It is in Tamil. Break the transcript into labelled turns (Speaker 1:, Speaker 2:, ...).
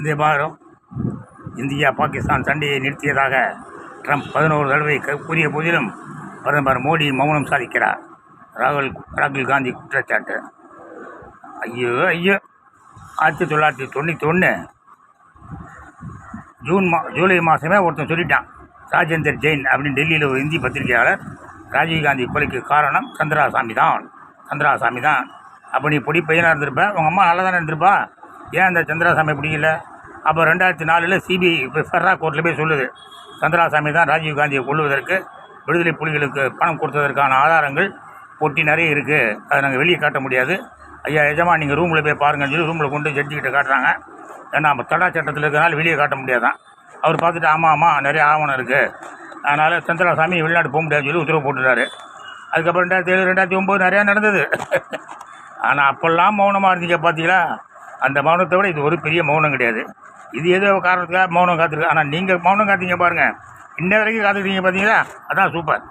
Speaker 1: இந்த வாரம் இந்தியா பாகிஸ்தான் சண்டையை நிறுத்தியதாக ட்ரம்ப் பதினோரு தடவை கூறிய போதிலும் பிரதமர் மோடி மௌனம் சாதிக்கிறார். ராகுல் ராகுல் காந்தி குற்றச்சாட்டு. ஐயோ ஐயோ. ஆயிரத்தி தொள்ளாயிரத்தி தொண்ணூற்றி ஒன்று ஜூன் மா ஜூலை மாதமே ஒருத்தன் சொல்லிட்டான் ராஜேந்தர் ஜெயின் அப்படின்னு டெல்லியில் ஒரு இந்தி பத்திரிகையாளர் ராஜீவ்காந்தி கொலைக்கு காரணம் சந்திராசாமி தான் சந்திராசாமி தான் அப்போ நீ பொடி பையனாக இருந்திருப்ப உங்கள் அம்மா நல்லா தானே இருந்திருப்பா? ஏன் அந்த சந்திராசாமி பிடிக்கல அப்போ ரெண்டாயிரத்தி நாலில் சிபிஐ இப்போ கோர்ட்டில் போய் சொல்லுது. சந்திராசாமி தான் ராஜீவ்காந்தியை கொள்வதற்கு விடுதலை புலிகளுக்கு பணம் கொடுத்ததற்கான ஆதாரங்கள் பொட்டி நிறைய இருக்குது அதை நாங்கள் வெளியே காட்ட முடியாது. ஐயா எஜமா நீங்கள் ரூமில் போய் பாருங்கன்னு சொல்லி ரூமில் கொண்டு ஜட்ஜிக்கிட்ட காட்டுறாங்க. ஏன்னா நம்ம தடா சட்டத்தில் இருக்கிறனால வெளியே காட்ட முடியாதான். அவர் பார்த்துட்டு ஆமாம் ஆமாம் நிறைய ஆவணம் இருக்குது அதனால் சந்திராசாமி வெளிநாடு போக முடியாதுன்னு சொல்லி உத்தரவு போட்டுட்டாரு. அதுக்கப்புறம் ரெண்டாயிரத்தி ஏழு ரெண்டாயிரத்தி ஒம்பது நிறையா நடந்தது. ஆனால் அப்போல்லாம் மௌனமாக இருந்தீங்க பார்த்தீங்களா அந்த மௌனத்தை விட இது ஒரு பெரிய மௌனம் கிடையாது. இது ஏதோ காரணத்துக்காக மௌனம் காத்திருக்கு. ஆனால் நீங்கள் மௌனம் காத்தீங்க பாருங்கள் இன்ன வரைக்கும் காத்துக்கிட்டீங்க பார்த்தீங்களா அதான் சூப்பர்.